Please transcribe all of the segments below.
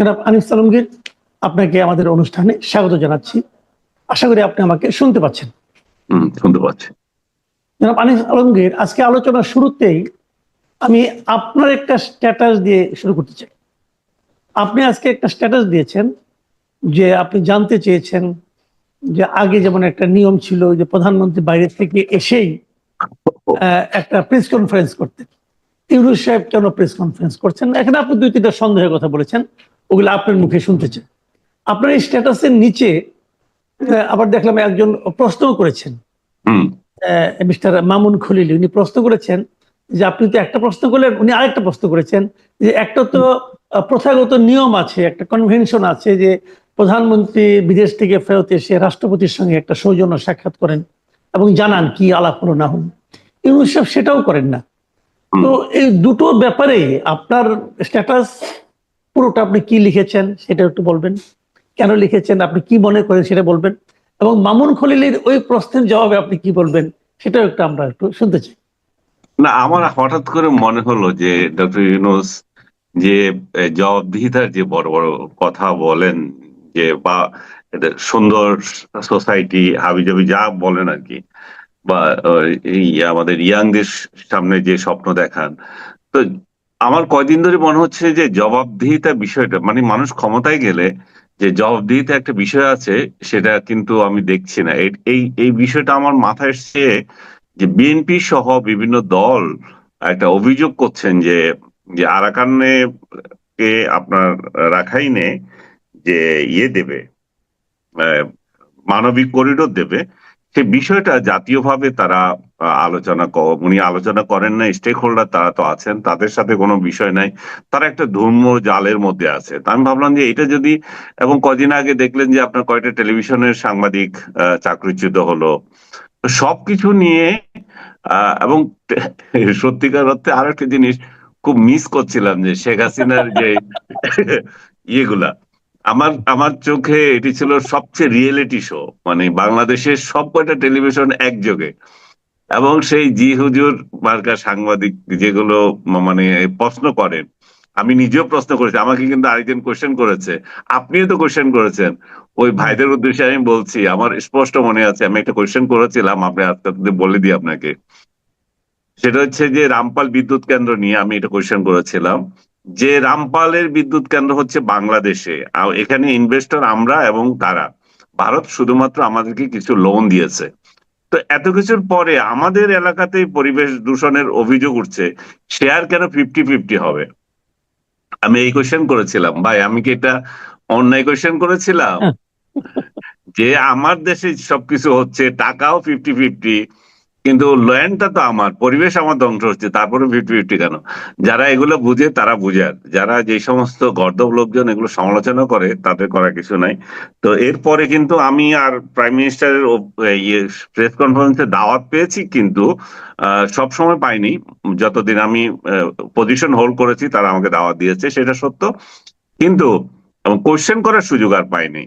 জনাব আনিস আলমগীর আপনাকে আমাদের অনুষ্ঠানে স্বাগত জানাচ্ছি। আশা করি আপনি আমাকে শুনতে পাচ্ছেন। শুনতে পাচ্ছি। জনাব আনিস আলমগীর আজকে আলোচনার শুরুতেই আমি আপনার একটা স্ট্যাটাস দিয়ে শুরু করতে চাই। আপনি আজকে একটা স্ট্যাটাস দিয়েছেন যে আপনি জানতে চেয়েছেন যে আগে যেমন একটা নিয়ম ছিল যে প্রধানমন্ত্রী বাইরে থেকে এসেই একটা প্রেস কনফারেন্স করতেন। ইউনুস সাহেব কেন প্রেস কনফারেন্স করছেন? এখানে আপনি দুই তিনটা সন্দেহের কথা বলেছেন। ওগুলো আপনার মুখে শুনতে চাই আপনার এই স্ট্যাটাসের নিচে আবার দেখলাম একজন প্রশ্ন করেছেন। মিস্টার মামুন খলিল উনি প্রশ্ন করেছেন যে আপনি তো একটা প্রশ্ন করলেন উনি আরেকটা প্রশ্ন করেছেন যে একটা তো প্রথাগত নিয়ম আছে একটা কনভেনশন আছে যে প্রধানমন্ত্রী বিদেশ থেকে ফেরত এসে রাষ্ট্রপতির সঙ্গে একটা সৌজন্য সাক্ষাৎ করেন এবং জানান কি আলাপ হলো না হলো। ইউনুস সেটাও করেন না। তো এই দুটো ব্যাপারে আপনার স্ট্যাটাস পুরোটা আপনি কি লিখেছেন সেটা একটু বলবেন। কেন লিখেছেন, আপনি কি মনে করেন সেটা বলবেন। এবং মামুন খলিলের ওই প্রশ্নের জবাবে আপনি কি বলবেন সেটাও একটু আমরা একটু শুনতে চাই। না, আমার হঠাৎ করে মনে হলো যে ডক্টর ইউনুস যে জবাবদিহিতার যে বড় বড় কথা বলেন যে, বা সুন্দর সোসাইটি, হাবিজাবি যা বলেন আর কি, বা এই আমাদের ইয়াংদের সামনে যে স্বপ্ন দেখান। তো আমার কয়দিন ধরে মনে হচ্ছে যে জবাবদিহিতা বিষয়টা মানে মানুষ ক্ষমতায় গেলে যে জবাবদিহিতা একটা বিষয় আছে, সেটা কিন্তু আমি দেখছি না। এই- এই বিষয়টা আমার মাথায় এসছে যে বিএনপি সহ বিভিন্ন দল একটা অভিযোগ করছেন যে যে আরাকানে কে আপনার রাখাইনে যে ইয়ে দেবে মানবিক করিডোর দেবে। সে বিষয়টা জাতীয়ভাবে তারা আলোচনা উনি আলোচনা করেন না স্টেক হোল্ডার তারা তো আছেন তাদের সাথে কোনো বিষয় নাই। তারা একটা ধর্ম জালের মধ্যে আছে। তা আমি ভাবলাম যে এটা যদি এবং কদিন আগে দেখলেন যে আপনার কয়টা টেলিভিশনের সাংবাদিক আহ, চাকরিচ্যুত হলো। তো সবকিছু নিয়ে আহ, এবং সত্যিকার অর্থে আরও একটা জিনিস খুব মিস করছিলাম যে শেখ হাসিনার যে ইয়েগুলা আমার আমার চোখে এটি ছিল সবচেয়ে রিয়েলিটি শো মানে বাংলাদেশের সব কয়টা টেলিভিশন একযোগে। এবং সেই জি হুজুর মার্কা সাংবাদিক যেগুলো মানে প্রশ্ন করেন, আমি নিজেও প্রশ্ন করেছি, আমাকে কিন্তু আরেকজন কোয়েশ্চেন করেছে, আপনিও তো কোয়েশ্চেন করেছেন। ওই ভাইদের উদ্দেশ্যে আমি বলছি, আমার স্পষ্ট মনে আছে, আমি একটা কোশ্চেন করেছিলাম আপনি আস্তে বলে দিই আপনাকে। সেটা হচ্ছে যে রামপাল বিদ্যুৎ কেন্দ্র নিয়ে আমি এটা কোশ্চেন করেছিলাম। যে রামপালের বিদ্যুৎ কেন্দ্র হচ্ছে বাংলাদেশে আর এখানে ইনভেস্টর আমরা এবং তারা। ভারত শুধুমাত্র আমাদেরকে কিছু লোন দিয়েছে। তো এত কিছুর পরে আমাদের এলাকাতে পরিবেশ দূষণের অভিযোগ উঠছে শেয়ার কেন ফিফটি ফিফটি হবে? আমি এই কোশ্চেন করেছিলাম। ভাই আমি কি এটা অন্যায় কোশ্চেন করেছিলাম। যে আমার দেশে সবকিছু হচ্ছে টাকাও ফিফটি ফিফটি কিন্তু ল্যান্ডটা তো আমার, পরিবেশ আমার ধ্বংস হচ্ছে, তারপরে ফিফটি ফিফটি কেন? যারা এগুলো বুঝে, তারা বুঝার যারা যে সমস্ত গর্দব লোকজন এগুলো সমালোচনা করে, তাদের করা কিছু নাই। তো এরপরে কিন্তু আমি আর প্রাইম মিনিস্টারের প্রেস কনফারেন্সে দাওয়াত পেয়েছি, কিন্তু সব সময় পাইনি। যতদিন আমি পজিশন হোল্ড করেছি, তারা আমাকে দাওয়াত দিয়েছে, সেটা সত্য। কিন্তু কোশ্চেন করার সুযোগ আর পাইনি।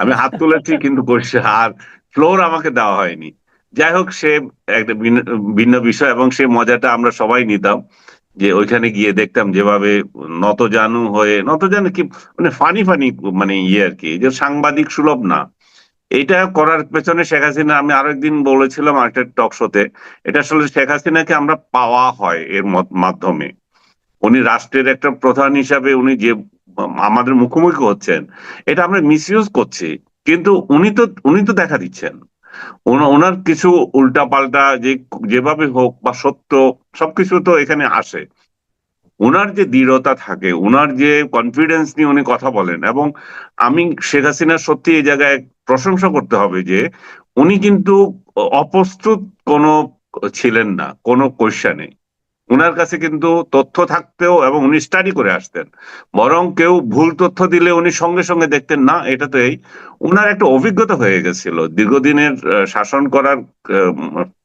আমি হাত তুলেছি, কিন্তু কোশ্চেন আর ফ্লোর আমাকে দেওয়া হয়নি। যাই হোক, সে একটা ভিন্ন- বিষয় এবং সে মজাটা আমরা সবাই নিতাম যে ওইখানে গিয়ে দেখতাম যেভাবে নতজানু হয়ে, নতজানু কি মানে ফানি ফানি মানে ইয়ে আর কি, যে সাংবাদিক সুলভ না। এটা করার পেছনে শেখ হাসিনা, আমি আরও একদিন বলেছিলাম একটা টক শোতে এটা আসলে শেখ হাসিনাকে আমরা পাওয়া হয় এর মাধ্যমে। উনি রাষ্ট্রের একটা প্রধান হিসাবে উনি যে আমাদের মুখোমুখি হচ্ছেন, এটা আমরা মিসইউজ করছি। কিন্তু উনি তো উনি তো দেখা দিচ্ছেন। ওনার কিছু উল্টাপাল্টা যে, যেভাবে হোক বা সত্য, সবকিছু তো এখানে আসে। ওনার যে দৃঢ়তা থাকে, ওনার যে কনফিডেন্স নিয়ে উনি কথা বলেন, এবং আমি শেখ হাসিনার সত্যি এই জায়গায় প্রশংসা করতে হবে যে, উনি কিন্তু অপ্রস্তুত কোনো ছিলেন না, কোনো কোশ্চেনে উনার কাছে কিন্তু তথ্য থাকতেও এবং উনি স্টাডি করে আসতেন। বরং কেউ ভুল তথ্য দিলে উনি সঙ্গে সঙ্গে দেখতেন, না, এটা তো এই। উনার একটা অভিজ্ঞতা হয়ে গেছিল। দীর্ঘদিনের শাসন করার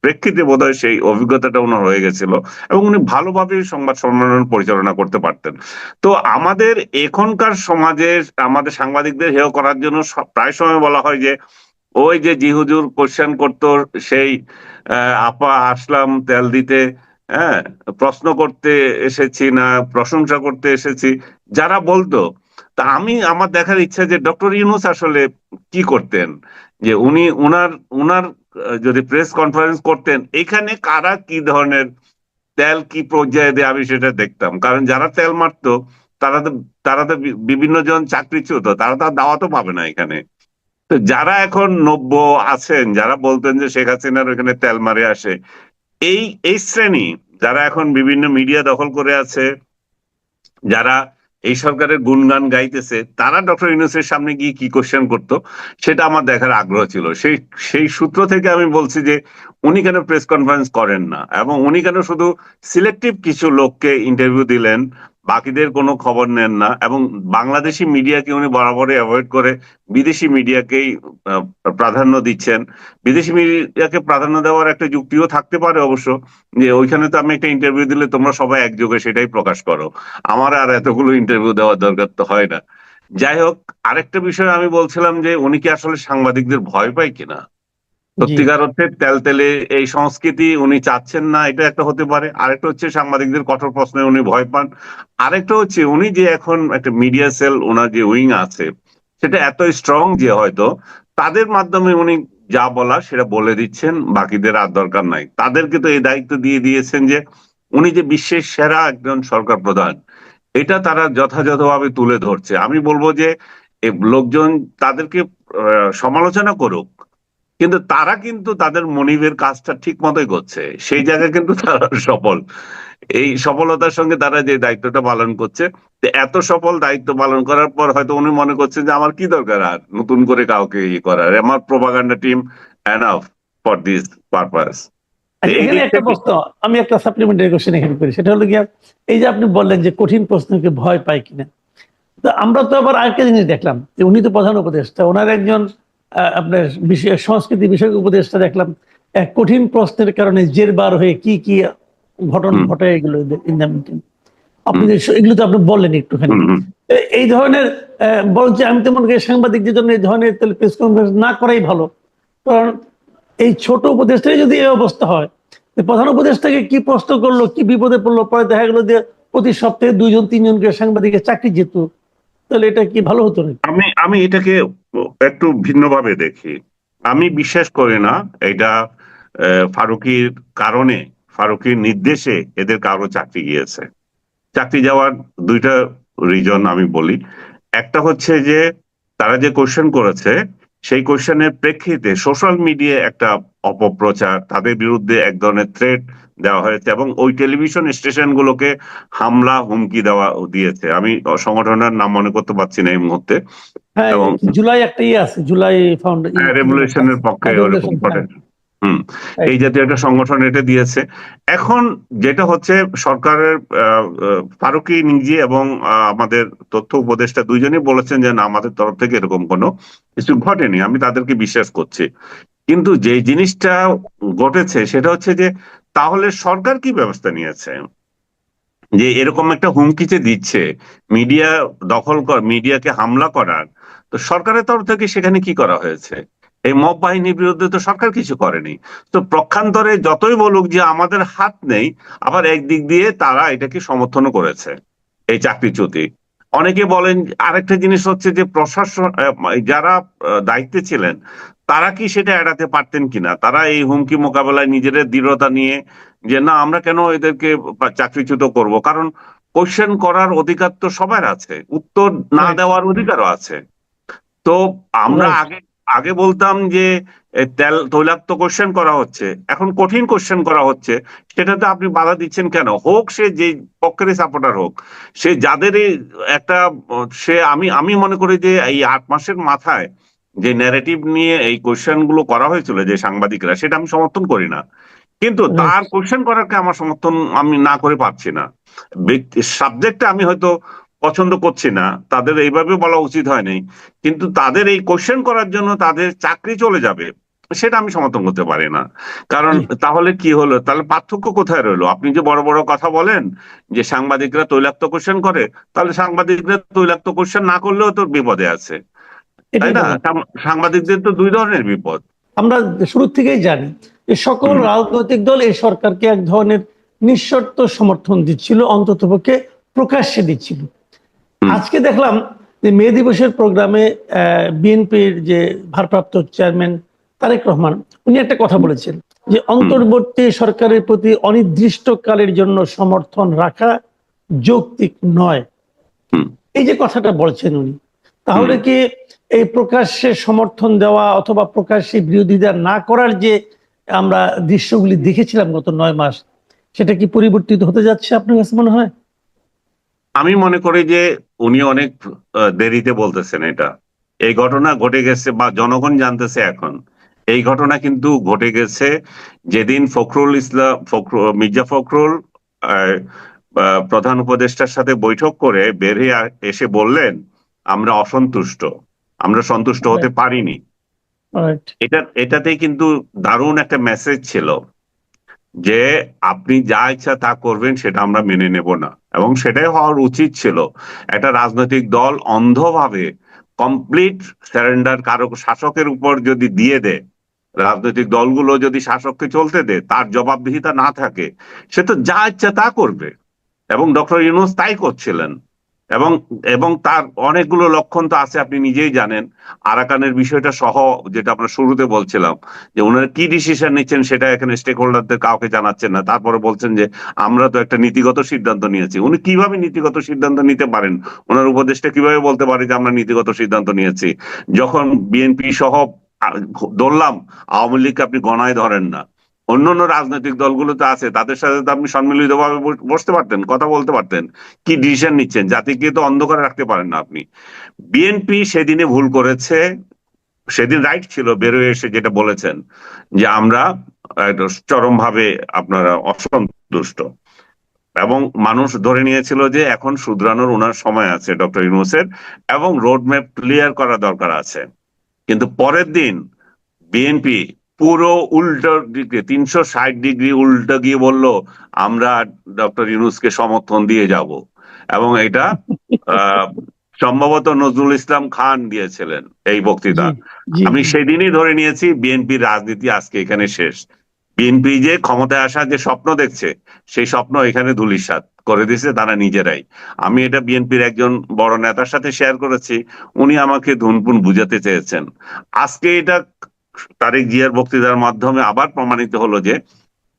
প্রেক্ষিতে বোধহয় সেই অভিজ্ঞতাটা ওনার হয়ে গেছিল এবং উনি ভালোভাবে সংবাদ সম্মেলন পরিচালনা করতে পারতেন। তো আমাদের এখনকার সমাজে, আমাদের সাংবাদিকদের হেয় করার জন্য প্রায় সময় বলা হয় যে, ওই যে জি হুজুর কোশ্চেন করতো, সেই আপা আসলাম তেল দিতে হ্যাঁ প্রশ্ন করতে এসেছি না, প্রশংসা করতে এসেছি, যারা বলতো। তা আমি, আমার দেখার ইচ্ছা যে ডক্টর ইউনুস আসলে কি করতেন? যে উনি, উনার উনার যদি প্রেস কনফারেন্স করতেন, এখানে কারা কি ধরনের তেল কি পর্যায়ে দেয়, আমি সেটা দেখতাম। কারণ যারা তেল মারতো, তারা তো তারা তো বিভিন্ন জন চাকরিচ্যুত, তারা তো দাওয়াতও পাবে না এখানে। তো যারা এখন নব্য আছেন, যারা বলতেন যে শেখ হাসিনার ওখানে তেল মারে আসে এই এই শ্রেণি যারা এখন বিভিন্ন মিডিয়া দখল করে আছে, যারা এই সরকারের গুণগান গাইতেছে, তারা ডক্টর ইউনুসের সামনে গিয়ে কি কোশ্চেন করতো, সেটা আমার দেখার আগ্রহ ছিল। সেই সেই সূত্র থেকে আমি বলছি যে, উনি কেন প্রেস কনফারেন্স করেন না? এবং উনি কেন শুধু সিলেক্টিভ কিছু লোককে ইন্টারভিউ দিলেন বাকিদের কোনো খবর নেন না এবং বাংলাদেশি মিডিয়াকে উনি বরাবরই অ্যাভয়েড করে বিদেশি মিডিয়াকেই প্রাধান্য দিচ্ছেন। বিদেশি মিডিয়াকে প্রাধান্য দেওয়ার একটা যুক্তিও থাকতে পারে অবশ্য, যে ওইখানে তো আমি একটা ইন্টারভিউ দিলে তোমরা সবাই একযোগে সেটাই প্রকাশ করো। আমার আর এতগুলো ইন্টারভিউ দেওয়ার দরকার তো হয় না। যাই হোক, আরেকটা বিষয় আমি বলছিলাম যে উনি কি আসলে সাংবাদিকদের ভয় পায় কিনা? সত্যিকার অর্থে তেল তেলে এই সংস্কৃতি উনি চাচ্ছেন না এটা একটা হতে পারে। আরেকটা হচ্ছে সাংবাদিকদের কঠোর প্রশ্নে উনি ভয় পান। আরেকটা হচ্ছে উনি যে এখন একটা মিডিয়া সেল ওনার যে উইং আছে সেটা এত স্ট্রং যে হয়তো তাদের মাধ্যমে উনি যা বলা সেটা বলে দিচ্ছেন বাকিদের আর দরকার নাই। তাদেরকে তো এই দায়িত্ব দিয়ে দিয়েছেন যে উনি যে বিশ্বের সেরা একজন সরকার প্রধান এটা তারা যথাযথভাবে তুলে ধরছে। আমি বলব যে লোকজন তাদেরকে সমালোচনা করুক কিন্তু তারা কিন্তু তাদের মনিবের কাজটা ঠিক মতোই করছে। সেই জায়গায় কিন্তু তারা সফল। এই সফলতার সঙ্গে তারা যে দায়িত্বটা পালন করছে এত সফল দায়িত্ব পালন করার পর হয়তো উনি মনে করছেন যে আমার কি দরকার আর নতুন করে কাউকে ইয়ে করার? আমার propaganda team enough for this purpose এখানে একটা প্রশ্ন আমি একটা সাপ্লিমেন্টারি কোশ্চেন এখানে করি। সেটা হলো গিয়া এই যে আপনি বললেন যে কঠিন প্রশ্নকে ভয় পায় কিনা। তো আমরা তো আবার আরেকটা জিনিস দেখলাম যে উনি তো প্রধান উপদেষ্টা ওনার একজন আপনার বিষয় সংস্কৃতি বিষয়ক উপদেষ্টা দেখলাম এক কঠিন প্রশ্নের কারণে জেরবার হয়ে কি কি ঘটনা ঘটে এগুলো ইন দ্য মিটিং আপনি এগুলো তো আপনি বললেন একটুখানি। এই ধরনের বরঞ্চ আমি তো মনে করি সাংবাদিকদের জন্য এই ধরনের প্রেস কনফারেন্স না করাই ভালো। কারণ এই ছোট উপদেষ্টাই যদি এই অবস্থা হয় প্রধান উপদেষ্টাকে কি প্রশ্ন করল কি বিপদে পড়ল পরে দেখা গেলো যে প্রতি সপ্তাহে দুইজন তিনজন করে সাংবাদিকের চাকরি যেত তাহলে এটা কি ভালো হতো না আমি আমি এটাকে একটু ভিন্নভাবে দেখি। আমি বিশ্বাস করি না এটা ফারুকির কারণে, ফারুকির নির্দেশে এদের কারও চাকরি গিয়েছে। চাকরি যাওয়ার দুইটা রিজন আমি বলি। একটা হচ্ছে যে, তারা যে কোশ্চেন করেছে, সেই কোশ্চেনের প্রেক্ষিতে সোশ্যাল মিডিয়ায় একটা অপপ্রচার, তাদের বিরুদ্ধে এক ধরনের থ্রেট দেওয়া হয়েছে এবং ওই টেলিভিশন স্টেশনগুলোকে হামলা হুমকি দেওয়া দিয়েছে। আমি সংগঠনের নাম মনে করতে পারছি না এই মুহূর্তে। হ্যাঁ এবং- জুলাই একটা ইয়ে আছে জুলাই ফাউন্ড রেভলিউশনের পক্ষে হ্যাঁ, ওরকম করে। হুম এই জাতীয় একটা সংগঠন এটা দিয়েছে। এখন যেটা হচ্ছে সরকারের ফারুকি নিজে এবং আমাদের তথ্য উপদেষ্টা দুইজনই বলেছেন যে না আমাদের তরফ থেকে এরকম কোনো কিছু ঘটেনি। আমি তাদেরকে বিশ্বাস করছি। কিন্তু যে জিনিসটা ঘটেছে সেটা হচ্ছে যে তাহলে সরকার কি ব্যবস্থা নিয়েছে? যে এরকম একটা হুমকি যে দিচ্ছে, মিডিয়া দখল কর, মিডিয়াকে হামলা করার, তো সরকারের তরফ থেকে সেখানে কি করা হয়েছে? এই মব বাহিনীর বিরুদ্ধে তো সরকার কিছু করেনি। তো প্রক্ষান্তরে যতই বলুক যে আমাদের হাত নেই, আবার একদিক দিয়ে তারা এটাকে সমর্থনও করেছে, এই চাকরিচ্যুতি। অনেকে বলেন আরেকটা জিনিস হচ্ছে যে প্রশাসন যারা দায়িত্বে ছিলেন তারা কি সেটা এড়াতে পারতেন কিনা? তারা এই হুমকি মোকাবেলায় নিজেদের দৃঢ়তা নিয়ে যে না আমরা কেন এদেরকে চাকরিচ্যুত করব? কারণ কোশ্চেন করার অধিকার তো সবার আছে। উত্তর না দেওয়ার অধিকারও আছে। তো আমরা আগে আগে বলতাম যে তেল তৈলাক্ত কোশ্চেন করা হচ্ছে। এখন কঠিন কোশ্চেন করা হচ্ছে। সেটাতে আপনি বাধা দিচ্ছেন কেন? হোক সে যে পক্ষের সাপোর্টার হোক সে যাদের একটা সে আমি আমি মনে করি যে এই আট মাসের মাথায় যে ন্যারেটিভ নিয়ে এই কোশ্চেনগুলো করা হয়েছিল যে সাংবাদিকরা সেটা আমি সমর্থন করি না। কিন্তু তার কোশ্চেন করাকে আমার সমর্থন আমি না করে পারছি না। সাবজেক্টটা আমি হয়তো পছন্দ করছি না তাদের এইভাবে বলা উচিত হয়নি কিন্তু তাদের এই কোশ্চেন করার জন্য তাদের চাকরি চলে যাবে সেটা আমি সমর্থন করতে পারি না। কারণ তাহলে কি হলো? তাহলে পার্থক্য কোথায় রইল? আপনি যে বড় বড় কথা বলেন যে সাংবাদিকরা তৈলাক্ত কোশ্চেন করে তাহলে সাংবাদিকরা তৈলাক্ত কোশ্চেন না করলেও তো বিপদে আছে। তাই না? সাংবাদিকদের তো দুই ধরনের বিপদ। আমরা শুরু থেকেই জানি যে সকল রাজনৈতিক দল এই সরকারকে এক ধরনের নিঃশর্ত সমর্থন দিচ্ছিল অন্ততপক্ষে প্রকাশ্যে দিচ্ছিল। আজকে দেখলাম যে মে দিবসের প্রোগ্রামে বিএনপির যে ভারপ্রাপ্ত চেয়ারম্যান তারেক রহমান উনি একটা কথা বলেছেন যে অন্তর্বর্তী সরকারের প্রতি অনির্দিষ্টকালের জন্য সমর্থন রাখা যৌক্তিক নয়। এই যে কথাটা বলছেন উনি তাহলে কি এই প্রকাশ্যে সমর্থন দেওয়া অথবা প্রকাশ্যে বিরোধিতা না করার যে আমরা দৃশ্যগুলি দেখেছিলাম গত নয় মাস সেটা কি পরিবর্তিত হতে যাচ্ছে আপনার কাছে মনে হয়? আমি মনে করি যে উনি অনেক দেরিতে বলতেছেন এটা। এই ঘটনা ঘটে গেছে বা জনগণ জানতেছে এখন। এই ঘটনা কিন্তু ঘটে গেছে যেদিন ফখরুল ইসলাম ফখরুল মির্জা ফখরুল প্রধান উপদেষ্টার সাথে বৈঠক করে বের হয়ে এসে বললেন আমরা অসন্তুষ্ট। আমরা সন্তুষ্ট হতে পারিনি। এটা এটাতেই কিন্তু দারুণ একটা মেসেজ ছিল। যে আপনি যা ইচ্ছা তা করবেন সেটা আমরা মেনে নেব না। এবং সেটাই হওয়ার উচিত ছিল। একটা রাজনৈতিক দল অন্ধভাবে কমপ্লিট স্যারেন্ডার কারও শাসকের উপর যদি দিয়ে দেয়, রাজনৈতিক দলগুলো যদি শাসককে চলতে দেয়, তার জবাবদিহিতা না থাকে, সে তো যা ইচ্ছা তা করবে। এবং ডক্টর ইউনুস তাই করছিলেন। এবং এবং তার অনেকগুলো লক্ষণ তো আছে, আপনি নিজেই জানেন। আরাকানের বিষয়টা সহ যেটা আমরা শুরুতে বলছিলাম, যে ওনারা কি ডিসিশন নিচ্ছেন সেটা এখানে স্টেক হোল্ডারদের কাউকে জানাচ্ছেন না। তারপরে বলছেন যে, আমরা তো একটা নীতিগত সিদ্ধান্ত নিয়েছি। উনি কীভাবে নীতিগত সিদ্ধান্ত নিতে পারেন? ওনার উপদেশটা কীভাবে বলতে পারে যে, আমরা নীতিগত সিদ্ধান্ত নিয়েছি? যখন বিএনপি সহ ধরলাম, আওয়ামী লীগকে আপনি গণায় ধরেন না অন্য অন্য রাজনৈতিক দলগুলো তো আছে, তাদের সাথে তো আপনি সম্মিলিতভাবে বস- বসতে পারতেন, কথা বলতে পারতেন। কি ডিসিশন নিচ্ছেন? জাতিকে তো অন্ধকারে রাখতে পারেন না আপনি। বিএনপি সেদিনে ভুল করেছে, সেদিন রাইট ছিল বেরোয় এসে যেটা বলেছেন, যে আমরা চরম ভাবে আপনারা অসন্তুষ্ট। এবং মানুষ ধরে নিয়েছিল যে এখন শুধরানোর ওনার সময় আছে, ডক্টর ইউনুসের, এবং রোড ম্যাপ ক্লিয়ার করা দরকার আছে। কিন্তু পরের দিন বিএনপি পুরো উল্টো দিকে তিনশো ষাট ডিগ্রি উল্টো গিয়ে বলল আমরা ডক্টর ইউনুসকে সমর্থন দিয়ে যাব। এবং এটা সম্ভবত নজরুল ইসলাম খান দিয়েছিলেন এই বক্তৃতা। আমি। সেদিনই ধরে নিয়েছি বিএনপির রাজনীতি আজকে এখানে শেষ। বিএনপি যে ক্ষমতায় আসার যে স্বপ্ন দেখছে সেই স্বপ্ন এখানে ধুলিসাৎ করে দিয়েছে তারা নিজেরাই। আমি এটা বিএনপির একজন বড় নেতার সাথে শেয়ার করেছি উনি আমাকে ধুনপুন বুঝাতে চেয়েছেন। আজকে এটা তারেক জিয়ার বক্তৃতার মাধ্যমে আবার প্রমাণিত হলো যে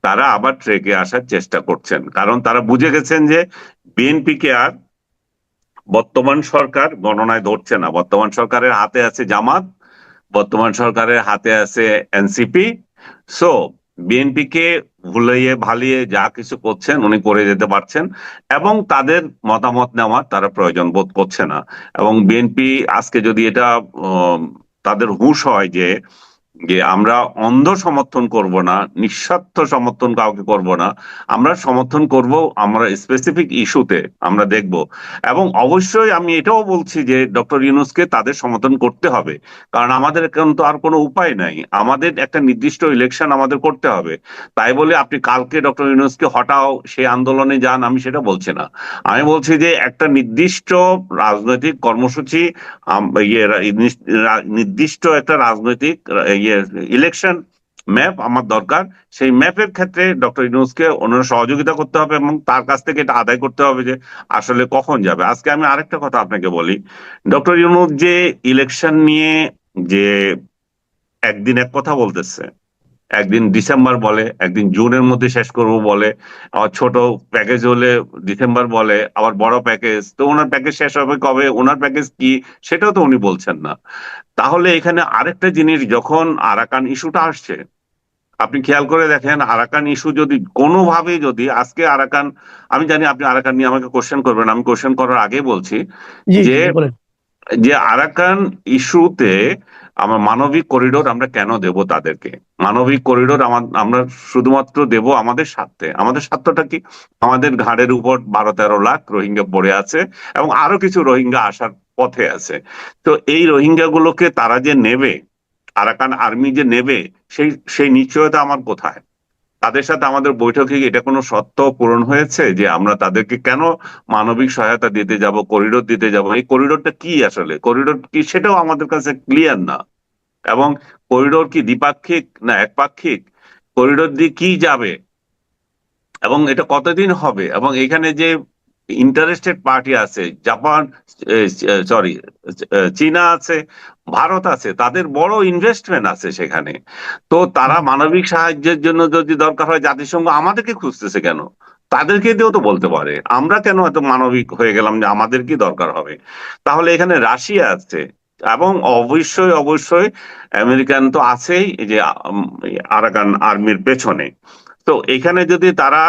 তারা আবার ট্রেকে আসার চেষ্টা করছেন। কারণ তারা বুঝে গেছেন যে বিএনপিকে আর বর্তমান সরকার গণনায় ধরছে না। বর্তমান সরকারের হাতে আছে জামাত, বর্তমান সরকারের হাতে আছে এনসিপি। সো বিএনপি কে ভুলিয়ে, ভালিয়ে যা কিছু করছেন উনি করে যেতে পারছেন এবং তাদের মতামত নেওয়ার তারা প্রয়োজন বোধ করছে না। এবং বিএনপি আজকে যদি এটা তাদের হুঁশ হয় যে যে আমরা অন্ধ সমর্থন করব না, নিঃস্বার্থ সমর্থন কাউকে করব না, আমরা সমর্থন করব আমরা স্পেসিফিক ইস্যুতে আমরা দেখব। এবং অবশ্যই আমি এটাও বলছি যে ডক্টর ইউনুসকে তাদের সমর্থন করতে হবে। কারণ আমাদের এখন তো আর কোনো উপায় নাই। আমাদের একটা নির্দিষ্ট ইলেকশন আমাদের করতে হবে। তাই বলে আপনি কালকে ডক্টর ইউনুসকে হটাও, সেই আন্দোলনে যান, আমি সেটা বলছি না। আমি বলছি যে একটা নির্দিষ্ট রাজনৈতিক কর্মসূচি ইয়ে নির্দিষ্ট একটা রাজনৈতিক ইয়ে ইলেকশন ম্যাপ আমার দরকার। সেই ম্যাপের ক্ষেত্রে ডক্টর ইউনুসকে অন্য সহযোগিতা করতে হবে এবং তার কাছ থেকে এটা আদায় করতে হবে যে আসলে কখন যাবে। আজকে আমি আরেকটা কথা আপনাকে বলি। ডক্টর ইউনুস যে ইলেকশন নিয়ে যে একদিন এক কথা বলতেছে একদিন ডিসেম্বর বলে একদিন জুনের মধ্যে শেষ করব বলে আবার ছোট প্যাকেজ হলে ডিসেম্বর বলে আবার বড় প্যাকেজ তো ওনার প্যাকেজ শেষ হবে কবে? ওনার প্যাকেজ কি? সেটাও তো উনি বলছেন না। তাহলে এখানে আরেকটা জিনিস যখন আরাকান ইস্যুটা আসছে আপনি খেয়াল করে দেখেন আরাকান ইস্যু যদি কোনোভাবে যদি আজকে আরাকান আমি জানি আপনি আরাকান নিয়ে আমাকে কোশ্চেন করবেন আমি কোশ্চেন করার আগে বলছি যে- যে আরাকান ইস্যুতে আমার মানবিক করিডোর আমরা কেন দেব তাদেরকে? মানবিক করিডোর আমরা শুধুমাত্র দেব আমাদের স্বার্থে। আমাদের স্বার্থটা কি? আমাদের ঘাড়ের উপর বারো তেরো লাখ রোহিঙ্গা পড়ে আছে এবং আরও কিছু রোহিঙ্গা আসার পথে আছে। তো এই রোহিঙ্গা গুলোকে তারা যে নেবে, আরাকান আর্মি যে নেবে, সেই সেই নিশ্চয়তা আমার কোথায়? তাদের সাথে আমাদের বৈঠকে এটা কোনো সত্য পূরণ হয়েছে যে আমরা তাদেরকে কেন মানবিক সহায়তা দিতে যাব করিডোর দিতে যাব? এই করিডোরটা কি আসলে? করিডোর কি সেটাও আমাদের কাছে ক্লিয়ার না। এবং করিডোর কি দ্বিপাক্ষিক না একপাক্ষিক? করিডোর দিয়ে কি যাবে? এবং এটা কতদিন হবে? এবং এখানে যে ইন্টারেস্টেড পার্টি আছে জাপান সরি চীনা আছে, ভারত আছে, তাদের বড় ইনভেস্টমেন্ট আছে সেখানে। তো তারা মানবিক সাহায্যের জন্য যদি দরকার হয় জাতিসংঘ আমাদেরকে খুঁজতেছে কেন? তাদেরকে দিয়েও তো বলতে পারে। আমরা কেন এত মানবিক হয়ে গেলাম যে আমাদের কি দরকার হবে? তাহলে এখানে রাশিয়া আছে এবং অবশ্যই অবশ্যই আমেরিকান তো আছেই যে আরাকান আর্মির পেছনে। তো এখানে যদি তারা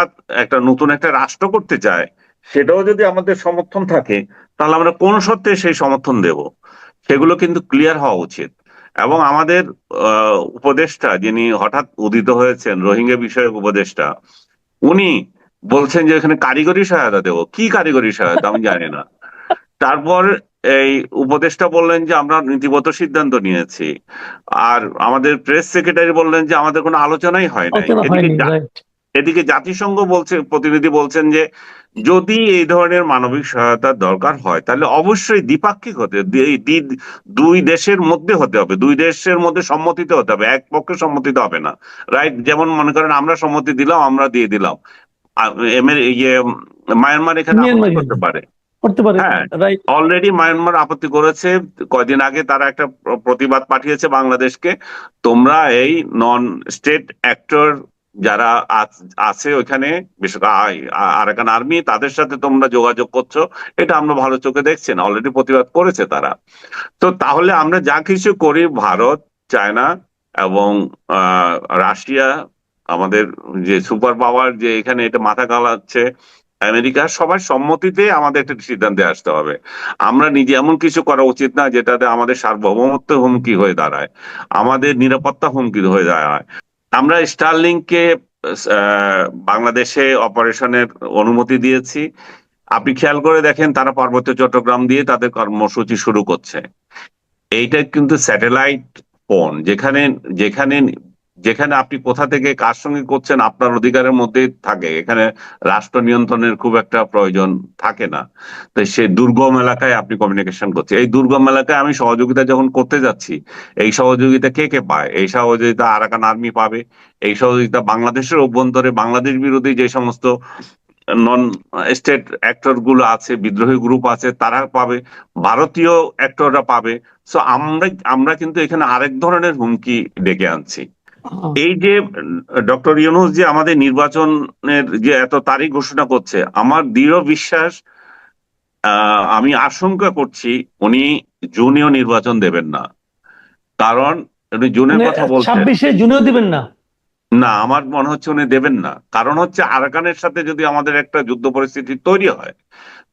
একটা নতুন একটা রাষ্ট্র করতে চায় সেটাও যদি আমাদের সমর্থন থাকে তাহলে আমরা কোন সত্ত্বে সেই সমর্থন দেব। সেগুলো কিন্তু ক্লিয়ার হওয়া উচিত। এবং আমাদের উপদেষ্টা যিনি হঠাৎ উদিত হয়েছেন রোহিঙ্গা বিষয়ক উপদেষ্টা উনি বলছেন যে এখানে কারিগরি সহায়তা দেবো। কি কারিগরি সহায়তা আমি জানি না। তারপর এই উপদেষ্টা বললেন যে আমরা নীতিগত সিদ্ধান্ত নিয়েছি। আর আমাদের প্রেস সেক্রেটারি বললেন যে আমাদের কোনো আলোচনাই হয় নাই। আলোচনা এদিকে জাতিসংঘ বলছে প্রতিনিধি বলছেন যে যদি এই ধরনের মানবিক সহায়তার দরকার হয় তাহলে অবশ্যই দ্বিপাক্ষিক হতে দুই দেশের মধ্যে হতে হবে। দুই দেশের মধ্যে সম্মতিতে হতে হবে। এক পক্ষে সম্মতিতে হবে না। রাইট যেমন মনে করেন আমরা সম্মতি দিলাম আমরা দিয়ে দিলাম। ইয়ে মায়ানমার এখানে করতে পারে। করতে পারে হ্যাঁ। রাইট অলরেডি মায়ানমার আপত্তি করেছে। কয়দিন আগে তারা একটা প্রতিবাদ পাঠিয়েছে বাংলাদেশকে। তোমরা এই নন স্টেট অ্যাক্টর যারা আছে ওইখানে আরাকান আর্মি, তাদের সাথে তোমরা যোগাযোগ করছ, এটা আমরা ভালো চোখে দেখছি না অলরেডি প্রতিবাদ করেছে তারা। তো তাহলে আমরা যা কিছু করি, ভারত, চায়না এবং রাশিয়া, আমাদের যে সুপার পাওয়ার যে এখানে এটা মাথা কালাচ্ছে, আমেরিকা, সবার সম্মতিতে আমাদের একটা সিদ্ধান্তে আসতে হবে। আমরা নিজে এমন কিছু করা উচিত না যেটাতে আমাদের সার্বভৌমত্ব হুমকি হয়ে দাঁড়ায়, আমাদের নিরাপত্তা হুমকি হয়ে দাঁড়ায়। আমরা স্টারলিংকে বাংলাদেশে অপারেশনের অনুমতি দিয়েছি। আপনি খেয়াল করে দেখেন, তারা পার্বত্য চট্টগ্রাম দিয়ে তাদের কর্মসূচি শুরু করছে। এইটা কিন্তু স্যাটেলাইট ফোন যেখানে যেখানে যেখানে আপনি কোথা থেকে কার সঙ্গে করছেন, আপনার অধিকারের মধ্যেই থাকে। এখানে রাষ্ট্র নিয়ন্ত্রণের খুব একটা প্রয়োজন থাকে না। তো সেই দুর্গম এলাকায় আপনি কমিউনিকেশন করছে এই দুর্গম এলাকায় আমি সহযোগিতা যখন করতে যাচ্ছি, এই সহযোগিতা কে কে পায়? এই সহযোগিতা আরাকান আর্মি পাবে। এই সহযোগিতা বাংলাদেশের অভ্যন্তরে বাংলাদেশ বিরোধী যে সমস্ত নন স্টেট অ্যাক্টরগুলো আছে, বিদ্রোহী গ্রুপ আছে, তারা পাবে। ভারতীয় অ্যাক্টররা পাবে। সো আমরা আমরা কিন্তু এখানে আরেক ধরনের হুমকি ডেকে আনছি। এই যে ডক্টর ইউনুস যে আমাদের নির্বাচনের যে এত তারিখ ঘোষণা করছে আমার দৃঢ় বিশ্বাস আমি আশঙ্কা করছি উনি জুনেও নির্বাচন দেবেন না। কারণ উনি জুনের কথা বলছেন। ছাব্বিশে জুনেও দিবেন না? না আমার মনে হচ্ছে উনি দেবেন না। কারণ হচ্ছে আরাকানের সাথে যদি আমাদের একটা যুদ্ধ পরিস্থিতি তৈরি হয়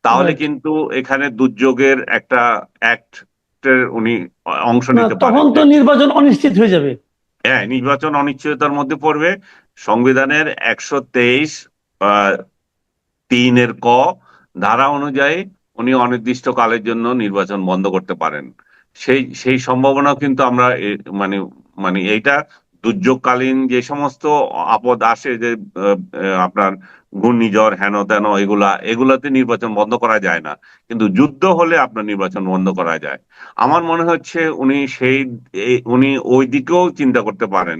তাহলে কিন্তু এখানে দুর্যোগের একটা অ্যাক্ট উনি অংশ নিতে তখন তো নির্বাচন অনিশ্চিত হয়ে যাবে। হ্যাঁ নির্বাচন অনিশ্চয়তার মধ্যে পড়বে। সংবিধানের একশো তেইশ তিনের ক ধারা অনুযায়ী উনি অনির্দিষ্ট কালের জন্য নির্বাচন বন্ধ করতে পারেন। সেই সেই সম্ভাবনা কিন্তু আমরা মানে মানে এইটা দুর্যোগকালীন যে সমস্ত আপদ আসে যে আপনার ঘূর্ণিঝড় হেন তেন এগুলা, এগুলাতে নির্বাচন বন্ধ করা যায় না। কিন্তু যুদ্ধ হলে আপনার নির্বাচন বন্ধ করা যায়। আমার মনে হচ্ছে উনি সেই উনি ওই দিকেও চিন্তা করতে পারেন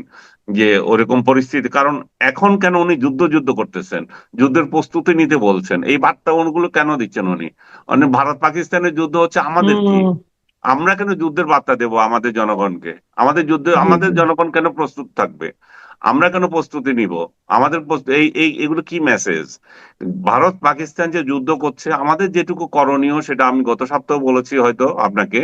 যে ওরকম পরিস্থিতি। কারণ এখন কেন উনি যুদ্ধ যুদ্ধ করতেছেন? যুদ্ধের প্রস্তুতি নিতে বলছেন। এই বার্তা ওগুলো কেন দিচ্ছেন উনি? মানে ভারত পাকিস্তানের যুদ্ধ হচ্ছে আমাদের কি? আমরা কেন যুদ্ধের বার্তা দেব আমাদের জনগণকে? আমাদের যুদ্ধে আমাদের জনগণ কেন প্রস্তুত থাকবে? আমরা কেন প্রস্তুতি নিব? আমাদের এই এই এগুলো কি মেসেজ ভারত পাকিস্তান যে যুদ্ধ করছে আমাদের যেটুকু করণীয় সেটা আমি গত সপ্তাহে বলেছি হয়তো আপনাকে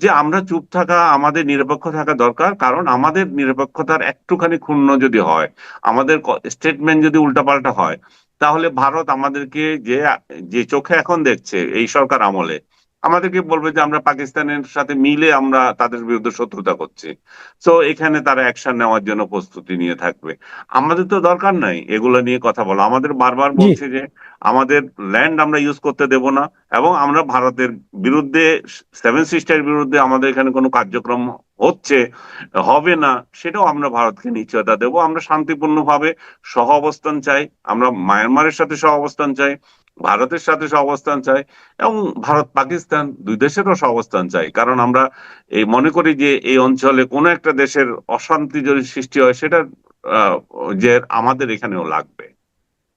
যে আমরা চুপ থাকা আমাদের নিরপেক্ষ থাকা দরকার। কারণ আমাদের নিরপেক্ষতার একটুখানি ক্ষুণ্ণ যদি হয় আমাদের স্টেটমেন্ট যদি উল্টাপাল্টা হয় তাহলে ভারত আমাদেরকে যে যে চোখে এখন দেখছে এই সরকার আমলে আমাদেরকে বলবে যে আমরা পাকিস্তানের সাথে মিলে আমরা তাদের বিরুদ্ধে শত্রুতা করছি। তো এখানে তারা অ্যাকশন নেওয়ার জন্য প্রস্তুতি নিয়ে থাকবে। আমাদের তো দরকার নাই এগুলো নিয়ে কথা বলা। আমাদের বারবার বলছে যে আমাদের ল্যান্ড আমরা ইউজ করতে দেব না এবং আমরা ভারতের বিরুদ্ধে সেভেন সিস্টার বিরুদ্ধে আমাদের এখানে কোনো কার্যক্রম হচ্ছে হবে না সেটাও আমরা ভারতকে নিশ্চয়তা দেব। আমরা শান্তিপূর্ণভাবে সহ অবস্থান চাই। আমরা মায়ানমারের সাথে সহ অবস্থান চাই। ভারতের সাথে সহবস্থান চাই এবং ভারত পাকিস্তান দুই দেশেরও সহাবস্থান চাই। কারণ আমরা এই মনে করি যে এই অঞ্চলে কোনো একটা দেশের অশান্তি যদি সৃষ্টি হয় সেটা যে আমাদের এখানেও লাগবে।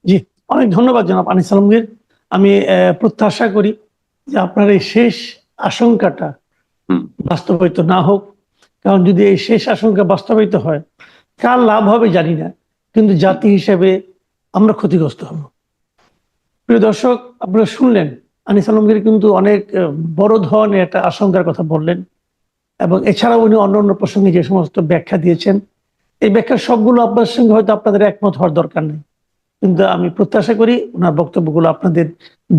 জি অনেক ধন্যবাদ জনাব আনিস আলমগীর। আমি প্রত্যাশা করি যে আপনার এই শেষ আশঙ্কাটা। বাস্তবায়িত না হোক। কারণ যদি এই শেষ আশঙ্কা বাস্তবায়িত হয় কার লাভ হবে জানি না। কিন্তু জাতি হিসেবে আমরা ক্ষতিগ্রস্ত হব। প্রিয় দর্শক, আপনারা শুনলেন, আনিস আলমগীর কিন্তু অনেক বড় ধরনের একটা আশঙ্কার কথা বললেন। এবং এছাড়াও উনি অন্য অন্য প্রসঙ্গে যে সমস্ত ব্যাখ্যা দিয়েছেন, এই ব্যাখ্যা সবগুলো আপনার সঙ্গে হয়তো আপনাদের একমত হওয়ার দরকার নেই। কিন্তু আমি প্রত্যাশা করি ওনার বক্তব্যগুলো আপনাদের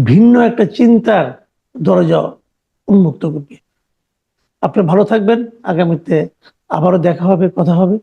ভিন্ন একটা চিন্তার দরজা উন্মুক্ত করবে। আপনি ভালো থাকবেন, আগামীতে আবারও দেখা হবে, কথা হবে।